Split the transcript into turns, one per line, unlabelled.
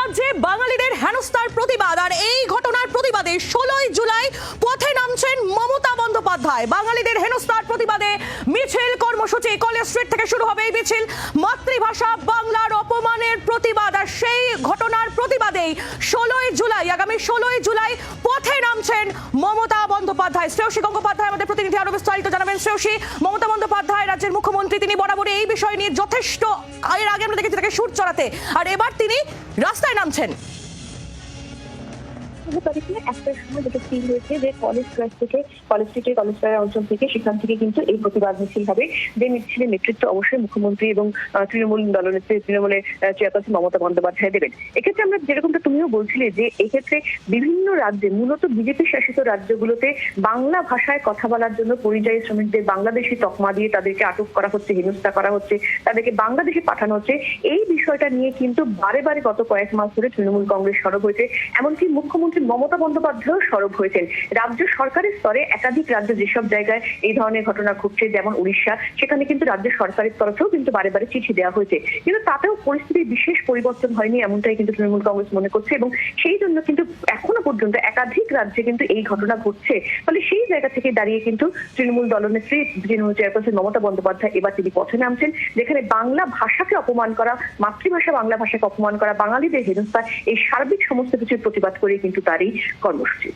রাজ্যে বাঙালিদের হেনস্থার প্রতিবাদ, আর এই ঘটনার প্রতিবাদে ষোলোই জুলাই পথে নামছেন মমতা বন্দ্যোপাধ্যায়। বাঙালিদের হেনস্থার প্রতিবাদে মিছিল কর্মসূচি, কলেজ স্ট্রিট থেকে শুরু হবে এই মিছিল। মাতৃভাষা বাংলার অপমানের প্রতিবাদ, আর প্রতিবাদেই ষোলোই জুলাই, আগামী ষোলোই জুলাই পথে নামছেন মমতা বন্দ্যোপাধ্যায়। শ্রেয়সী গঙ্গোপাধ্যায় আমাদের প্রতিনিধি আরও বিস্তারিত জানাবেন। শ্রেয়সী, মমতা বন্দ্যোপাধ্যায় রাজ্যের মুখ্যমন্ত্রী, তিনি বরাবর এই বিষয় নিয়ে যথেষ্ট, এর আগে আমরা দেখেছি তাকে সুর চড়াতে। আর এবার তিনি রাস্তায় নামছেন।
তারিখে একটার সময় যেটা হয়েছে যে কলেজ ক্লাস থেকে কলেজ স্ট্রিটের কলেজ অঞ্চল থেকে, সেখান থেকে কিন্তু এই প্রতিবাদ মিছিল হবে। যে মিছিলের নেতৃত্ব অবশ্যই মুখ্যমন্ত্রী এবং তৃণমূল দলনেত্রী তৃণমূলের চেয়ারপারসন মমতা বন্দ্যোপাধ্যায় দেবেন। এক্ষেত্রে আমরা যেরকমটা তুমিও বলছিলে যে এক্ষেত্রে বিভিন্ন রাজ্যে, মূলত বিজেপি শাসিত রাজ্যগুলোতে বাংলা ভাষায় কথা বলার জন্য পরিযায়ী শ্রমিকদের বাংলাদেশি তকমা দিয়ে তাদেরকে আটক করা হচ্ছে, হেনস্থা করা হচ্ছে, তাদেরকে বাংলাদেশে পাঠানো হচ্ছে। এই বিষয়টা নিয়ে কিন্তু বারে বারে গত কয়েক মাস ধরে তৃণমূল কংগ্রেস সরব হয়েছে। এমনকি মুখ্যমন্ত্রী মমতা বন্দ্যোপাধ্যায়ও সরব হয়েছেন। রাজ্য সরকারের স্তরে একাধিক রাজ্য যেসব জায়গায় এই ধরনের ঘটনা ঘটছে, যেমন উড়িষ্যা, সেখানে কিন্তু রাজ্য সরকারের তরফেও কিন্তু বারে বারে চিঠি দেওয়া হয়েছে। কিন্তু তাতেও পরিস্থিতির বিশেষ পরিবর্তন হয়নি, এমনটাই কিন্তু তৃণমূল কংগ্রেস মনে করছে এবং সেই জন্য কিন্তু এখনও পর্যন্ত একাধিক রাজ্যে কিন্তু এই ঘটনা ঘটছে। ফলে সেই জায়গা থেকে দাঁড়িয়ে কিন্তু তৃণমূল দলনেত্রী তৃণমূল চেয়ারপারসন মমতা বন্দ্যোপাধ্যায় এবার তিনি পথে নামছেন, যেখানে বাংলা ভাষাকে অপমান করা, মাতৃভাষা বাংলা ভাষাকে অপমান করা, বাঙালিদের হেনস্থা, এই সার্বিক সমস্ত কিছুর প্রতিবাদ করে কিন্তু তার এই কর্মসূচি।